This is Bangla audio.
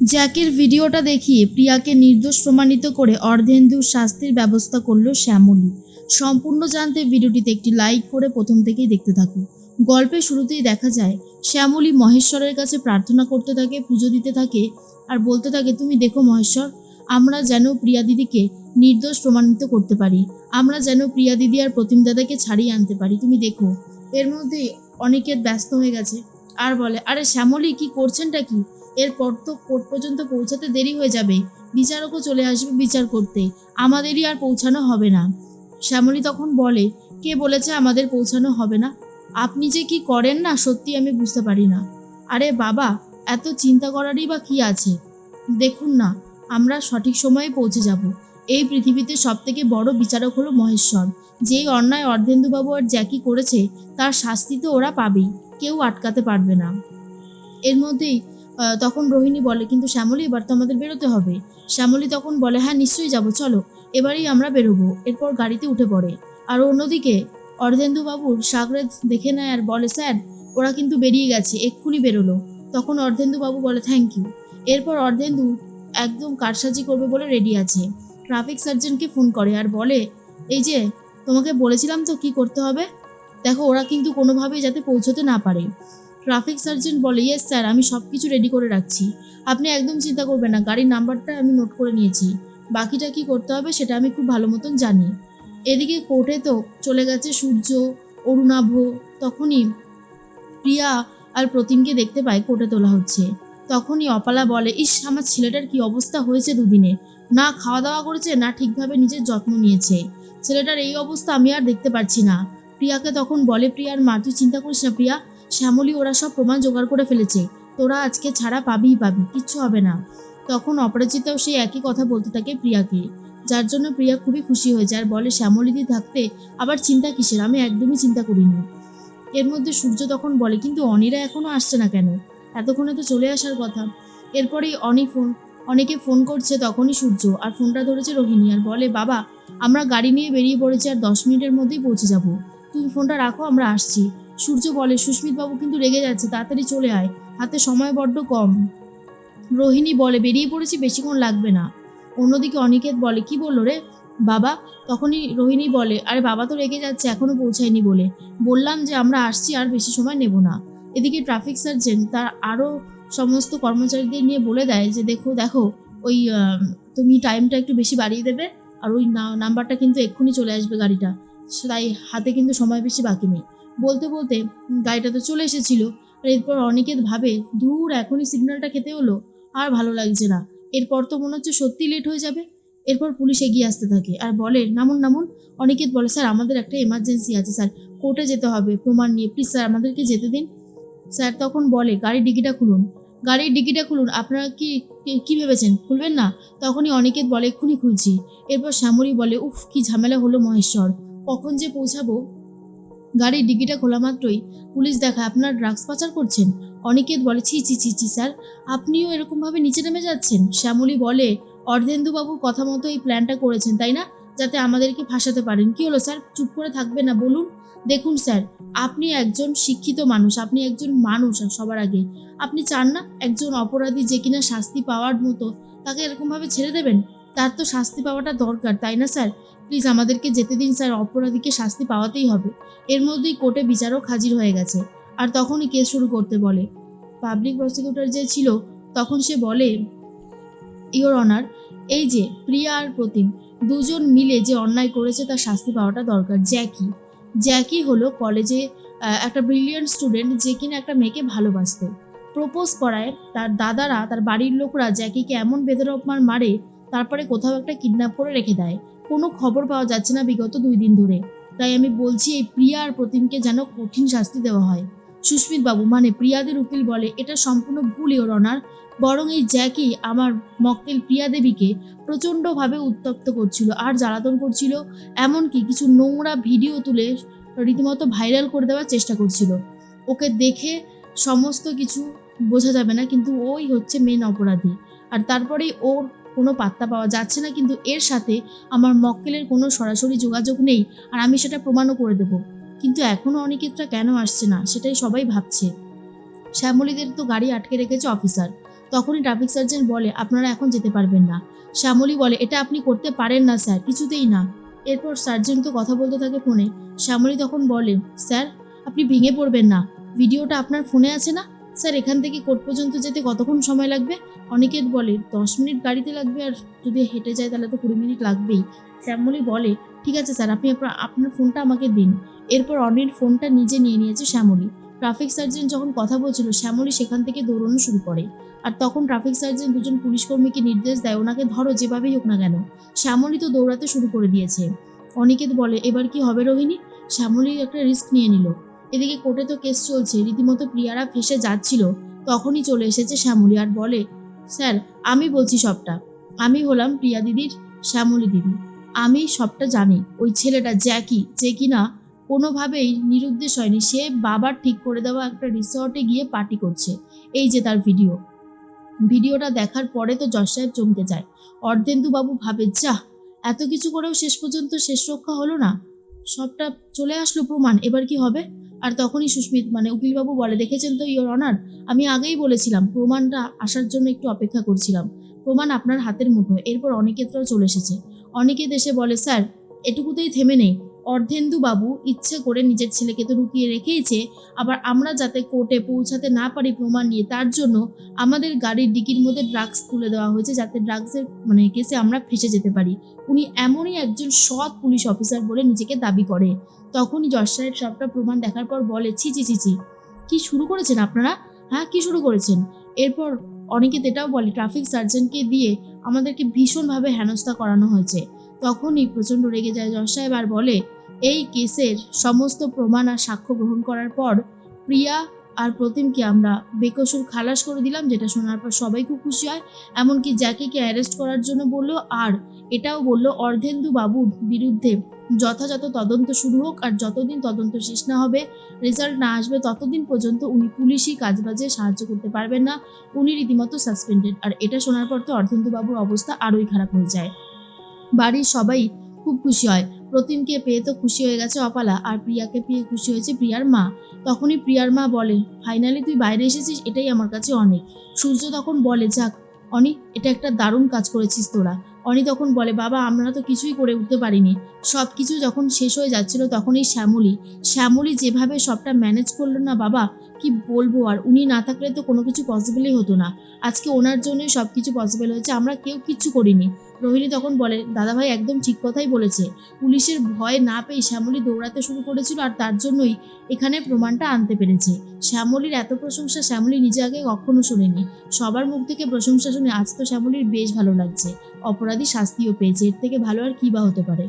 জ্যাকের ভিডিওটা দেখিয়ে প্রিয়াকে নির্দোষ প্রমাণিত করে অর্ধেন্দুর শাস্তির ব্যবস্থা করল শ্যামলী। সম্পূর্ণ জানতে ভিডিওটিতে একটি লাইক করে প্রথম থেকেই দেখতে থাকো। গল্পের শুরুতেই দেখা যায়, শ্যামলী মহেশ্বরের কাছে প্রার্থনা করতে থাকে, পুজো দিতে থাকে আর বলতে থাকে, তুমি দেখো মহেশ্বর, আমরা যেন প্রিয়া দিদিকে নির্দোষ প্রমাণিত করতে পারি। আমরা যেন প্রিয়া দিদি আর প্রতিম দাদাকে ছাড়িয়ে আনতে পারি। তুমি দেখো। এর মধ্যেই অনেকের ব্যস্ত হয়ে গেছে। আর বলে, আরে শ্যামলী, কি করছেনটা কি? এরপর তো কোর্ট পর্যন্ত পৌঁছাতে দেরি হয়ে যাবে। বিচারকও চলে আসবে বিচার করতে। আমাদেরই আর পৌঁছানো হবে না। শ্যামলী তখন বলে, কে বলেছে আমাদের পৌঁছানো হবে না? আপনি যে কি করেন না, সত্যি আমি বুঝতে পারি না। আরে বাবা, এত চিন্তা করারই বা কি আছে? দেখুন না, আমরা সঠিক সময়ে পৌঁছে যাব। এই পৃথিবীতে সব থেকে বড় বিচারক হলো মহেশ্বর। যেই অন্যায় অর্ধেন্দুবাবু আর জ্যাকি করেছে, তার শাস্তি তো ওরা পাবেই। কেউ আটকাতে পারবে না। এর মধ্যেই তখন রোহিণী বলে, কিন্তু শ্যামলী, এবার তো আমাদের বেরোতে হবে। শ্যামলী তখন বলে হ্যাঁ নিশ্চয়ই যাব, চলো। এবারেই আমরা বেরোবো। এরপর গাড়িতে উঠে পড়ে। আর অন্যদিকে অর্ধেন্দুবাবুর সাগরেদ দেখে নেয় আর বলে, স্যার, ওরা কিন্তু বেরিয়ে গেছে, এক্ষুনি বেরোলো। তখন অর্ধেন্দুবাবু বলে, থ্যাংক ইউ। এরপর অর্ধেন্দু একদম কারসাজি করবে বলে রেডি আছে। ট্রাফিক সার্জেন্টকে ফোন করে আর বলে, এই যে, তোমাকে বলেছিলাম তো কি করতে হবে? দেখো, ওরা কিন্তু কোনোভাবেই যাতে পৌঁছতে না পারে। ট্রাফিক সার্জেন্ট বলে ইয়েস স্যার আমি সব কিছু রেডি করে রাখছি। আপনি একদম চিন্তা করবেন না, গাড়ির নাম্বারটা আমি নোট করে নিয়েছি। বাকিটা কি করতে হবে সেটা আমি খুব ভালো মতন জানি। এদিকে কোর্টে তো চলে গেছে সূর্য, অরুণাভ, তখনই প্রিয়া আর প্রতিমকে দেখতে পায় কোর্টে তোলা হচ্ছে। তখনই অপালা বলে, ইস, আমার ছেলেটার কি অবস্থা হয়েছে দুদিনে? না খাওয়া দাওয়া করেছে, না ঠিকভাবে নিজের যত্ন নিয়েছে। ছেলেটার এই অবস্থা আমি আর দেখতে পারছি না। প্রিয়াকে তখন বলে প্রিয়ার মা, তুই চিন্তা করিস না, প্রিয়া। শ্যামলী, ওরা সব প্রমাণ জোগাড় করে ফেলেছে। তোরা আজকে ছাড়া পাবিই পাবি, কিচ্ছু হবে না। তখন অপরাজিতাও সেই একই কথা বলতে থাকে প্রিয়াকে, যার জন্য প্রিয়া খুবই খুশি হয়ে যায় আর বলে শ্যামলীদি থাকতে আবার চিন্তা কিসের? আমি একদমই চিন্তা করিনি। এর মধ্যে সূর্য তখন বলে, কিন্তু অনিরা এখনও আসছে না কেন? এতক্ষণে তো চলে আসার কথা। এরপরেই অনি ফোন, অনেকে ফোন করছে তখনই সূর্য আর ফোনটা ধরেছে রোহিণী আর বলে, বাবা, আমরা গাড়ি নিয়ে বেরিয়ে পড়েছি আর দশ মিনিটের মধ্যেই পৌঁছে যাব। তুমি ফোনটা রাখো, আমরা আসছি। সূর্য বলে সুস্মিত বাবু কিন্তু রেগে যাচ্ছে, তাড়াতাড়ি চলে আয়, হাতে সময় বড্ড কম। রোহিণী বলে, বেরিয়ে পড়েছি, বেশিক্ষণ লাগবে না। অন্যদিকে অনিকেত বলে, কি বলল রে? বাবা, তখনই রোহিণী বলে, আরে বাবা তো রেগে যাচ্ছে, এখনও পৌঁছায়নি বলে। বললাম যে, আমরা আসছি, আর বেশি সময় নেব না। এদিকে ট্রাফিক সার্জেন্ট তার আরও সমস্ত কর্মচারীদের নিয়ে বলে দেয় যে, দেখো দেখো, ওই তুমি টাইমটা একটু বেশি বাড়িয়ে দেবে, আর ওই নাম্বারটা কিন্তু এক্ষুনি চলে আসবে গাড়িটা। তাই হাতে কিন্তু সময় বেশি বাকি নেই। বলতে বলতে গাড়িটা তো চলে এসেছিল। আর এরপর অনেকের ভাবে দূর এখনই সিগন্যালটা খেতে হলো। আর ভালো লাগছে না। এরপর তো মনে হচ্ছে সত্যি লেট হয়ে যাবে। এরপর পুলিশ এগিয়ে আসতে থাকে আর বলে, নামুন নামুন। অনেকে বলে, স্যার, আমাদের একটা এমার্জেন্সি আছে, স্যার। কোর্টে যেতে হবে। প্রমাণ নিয়ে প্লিজ স্যার, আমাদেরকে যেতে দিন। স্যার তখন বলে, গাড়ির ডিকিটা খুলুন। গাড়ির ডিকিটা খুলুন? আপনারা কি, কি- ভেবেছেন? খুলবেন না? তখনই অনেকের বলে, এক্ষুনি খুলছি। এরপর শ্যামরি বলে, উফ, কি ঝামেলা হলো মহেশ্বর। কখন যে পৌঁছাবো? গাড়ির ডিগিটা খোলা মাত্রই পুলিশ দেখায়, আপনার ড্রাগস পাচার করছেন? অনিকেত বলে, ছি ছি ছি ছি, স্যার। আপনিও এরকমভাবে নিচে নেমে যাচ্ছেন? শ্যামলী বলে, অর্ধেন্দুবাবুর কথা মতো এই প্ল্যানটা করেছেন, তাই না? যাতে আমাদেরকে ফাঁসাতে পারেন। কি হলো, স্যার? চুপ করে থাকবে না, বলুন? দেখুন, স্যার, আপনি একজন শিক্ষিত মানুষ, আপনি একজন মানুষ সবার আগে। আপনি চান না একজন অপরাধী যে কিনা শাস্তি পাওয়ার মতো তাকে এরকমভাবে ছেড়ে দেবেন? তার তো শাস্তি পাওয়াটা দরকার, তাই না, স্যার? প্লিজ আমাদেরকে যেতে দিন, স্যার। অপরাধীকে শাস্তি পাওয়াতেই হবে। এর মধ্যেই কোর্টে বিচারক হাজির হয়ে গেছে। আর তখনই কেস শুরু করতে বলে। পাবলিক প্রসিকিউটর যে ছিল, তখন সে বলে ইওর অনার এই যে প্রিয়া আর প্রতিম, দুজন মিলে যে অন্যায় করেছে তার শাস্তি পাওয়াটা দরকার। জ্যাকি জ্যাকি হলো কলেজে একটা ব্রিলিয়ান্ট স্টুডেন্ট যে কিনা একটা মেয়েকে ভালোবাসতো। প্রপোজ করায় তার দাদারা, তার বাড়ির লোকরা জ্যাকিকে এমন বেদরকমার মারে তারপরে কোথাও একটা কিডন্যাপ করে রেখে দেয়। কোনো খবর পাওয়া যাচ্ছে না বিগত দুই দিন ধরে। তাই আমি বলছি, এই প্রিয়া আর প্রতিমকে যেন কঠিন শাস্তি দেওয়া হয়। সুস্মিত বাবু মানে প্রিয়াদের উকিল বলে, এটা সম্পূর্ণ ভুল, ইওর অনার। বরং এই জ্যাকি আমার মক্কেল প্রিয়া দেবীকে প্রচণ্ডভাবে উত্তপ্ত করছিল, আর জ্বালাতন করছিল, এমনকি কিছু নোংরা ভিডিও তুলে রীতিমতো ভাইরাল করে দেওয়ার চেষ্টা করছিল। ওকে দেখে সমস্ত কিছু বোঝা যাবে না, কিন্তু ওই হচ্ছে মেন অপরাধী। আর তারপরেই ওর কোনো পাত্তা পাওয়া যাচ্ছে না, কিন্তু এর সাথে আমার মক্কেলের কোনো সরাসরি যোগাযোগ নেই আর আমি সেটা প্রমাণও করে দেব। কিন্তু এখনও অনিকেতটা কেন আসছে না, সেটাই সবাই ভাবছে। শ্যামলীদের তো গাড়ি আটকে রেখেছে অফিসার। তখনই ট্রাফিক সার্জেন্ট বলে, আপনারা এখন যেতে পারবেন না। শ্যামলী বলে, এটা আপনি করতে পারেন না, স্যার, কিছুতেই না। এরপর সার্জেন্ট তো কথা বলতে থাকে ফোনে। শ্যামলী তখন বলে, স্যার, আপনি ভেঙে পড়বেন না। ভিডিওটা আপনার ফোনে আছে না? স্যার, এখান থেকে কোর্ট পর্যন্ত যেতে কতক্ষণ সময় লাগবে? অনেকের বলে দশ মিনিট গাড়িতে লাগবে, আর যদি হেঁটে যায় তাহলে তো কুড়ি মিনিট লাগবেই। শ্যামলী বলে, ঠিক আছে স্যার, আপনি আপনার ফোনটা আমাকে দিন। এরপর অনিল ফোনটা নিজে নিয়ে নিয়েছে শ্যামলী। ট্রাফিক সার্জেন্ট যখন কথা বলছিল, শ্যামলী সেখান থেকে দৌড়ানো শুরু করে। আর তখন ট্রাফিক সার্জেন্ট দুজন পুলিশ কর্মীকে নির্দেশ দেয়, ওনাকে ধরো, যেভাবেই হোক না কেন। শ্যামলী তো দৌড়াতে শুরু করে দিয়েছে। অনিকেত বলে, এবার কি হবে রোহিণী? শ্যামলী একটা রিস্ক নিয়ে নিল। এদিকে কোর্টে তো কেস চলছে, রীতিমতো প্রিয়ারা ফেসে যাচ্ছিল। তখনই চলে এসেছে শ্যামলী আর বলে, স্যার, আমি বলছি সবটা। আমি হলাম প্রিয়া দিদির শ্যামলী দিদি। আমি সবটা জানি। ওই ছেলেটা জ্যাকি যে কিনা কোনোভাবেই নিরুদ্দেশ হয়নি। সে বাবার ঠিক করে দেওয়া একটা রিসর্টে গিয়ে পার্টি করছে। এই যে তার ভিডিও। ভিডিওটা দেখার পরে তো যশ সাহেব চমকে যায়। অর্ধেন্দু বাবু ভাবে যা এত কিছু করেও শেষ পর্যন্ত শেষ রক্ষা হলো না। সবটা চলে আসলো প্রমাণ। এবার কি হবে? আর তখনই সুস্মিত মানে উকিলবাবু বলে, দেখেছেন তো ইয়োর অনার আমি আগেই বলেছিলাম, প্রমাণটা আসার জন্য একটু অপেক্ষা করছিলাম। প্রমাণ আপনার হাতের মুঠোয়। এরপর অনিকেতরাও চলে এসেছে। অনিকেত এসে বলে, স্যার, এটুকুতেই থেমে নেই। অর্ধেন্দু বাবু ইচ্ছে করে নিজের ছেলেকে তো লুকিয়ে রেখেইছে। আবার আমরা যাতে কোর্টে পৌঁছাতে না পারি প্রমাণ নিয়ে, তার জন্য আমাদের গাড়ির ডিকির মধ্যে ড্রাগস তুলে দেওয়া হয়েছে, যাতে ড্রাগসের মানে কেসে আমরা ফেসে যেতে পারি। উনি এমনই একজন সৎ পুলিশ অফিসার বলে নিজেকে দাবি করে। তখনই সাহেব সবটা প্রমাণ দেখার পর বলে, ছি ছি ছি ছি। কি শুরু করেছেন আপনারা? হ্যাঁ কি শুরু করেছেন? এরপর অনেকে এটাও বলে, ট্রাফিক সার্জেন্টকে দিয়ে আমাদেরকে ভীষণভাবে হেনস্থা করানো হয়েছে। তখনই প্রচণ্ড রেগে যায় যশ সাহেব আর বলে, এই কেসের সমস্ত প্রমাণ আর সাক্ষ্য গ্রহণ করার পর প্রিয়া আর প্রতিমকে আমরা বেকসুর খালাস করে দিলাম, যেটা শোনার পর সবাই খুব খুশি হয়। এমনকি জ্যাকিকে অ্যারেস্ট করার জন্য বলল, আর এটাও বলল, অর্ধেন্দু বাবুর বিরুদ্ধে যথাযথ তদন্ত শুরু হোক আর যতদিন তদন্ত শেষ না হবে রেজাল্ট না আসবে, ততদিন পর্যন্ত উনি পুলিশি কাজবাজে সাহায্য করতে পারবেন না। উনি রীতিমতো সাসপেন্ডেড আর এটা শোনার পর তো অর্ধেন্দু বাবুর অবস্থা আরোই খারাপ হয়ে যায়। বাড়ির সবাই খুব খুশি হয়। প্রতিমকে পেয়ে তো খুশি হয়ে গেছে অপালা আর প্রিয়াকে পেয়ে খুশি হয়েছে প্রিয়ার মা। তখনই প্রিয়ার মা বলে ফাইনালি তুই বাইরে এসেছিস, এটাই আমার কাছে অনেক। সূর্য তখন বলে, যাক অনি এটা একটা দারুণ কাজ করেছিস তোরা। অনি তখন বলে, বাবা, আমরা তো কিছুই করে উঠতে পারিনি। সব কিছু যখন শেষ হয়ে যাচ্ছিল তখনই শ্যামলী শ্যামলী যেভাবে সবটা ম্যানেজ করল না, বাবা, কি বলব? আর উনি না থাকলে তো কোনো কিছু পসিবলই হতো না। আজকে ওনার জন্যই সব কিছু পসিবল হয়েছে, আমরা কেউ কিচ্ছু করিনি। রোহিণী তখন বলে, দাদাভাই একদম ঠিক কথাই বলেছে। পুলিশের ভয় না পেয়ে শ্যামলী দৌড়াতে শুরু করেছিল আর তার জন্যই এখানে প্রমাণটা আনতে পেরেছে। শ্যামলীর এত প্রশংসা শ্যামলী নিজে আগে কখনো শোনেনি। সবার মুখ থেকে প্রশংসা শুনে আজ তো শ্যামলীর বেশ ভালো লাগছে। অপরাধী শাস্তিও পেয়েছে। এর থেকে ভালো আর কী বা হতে পারে?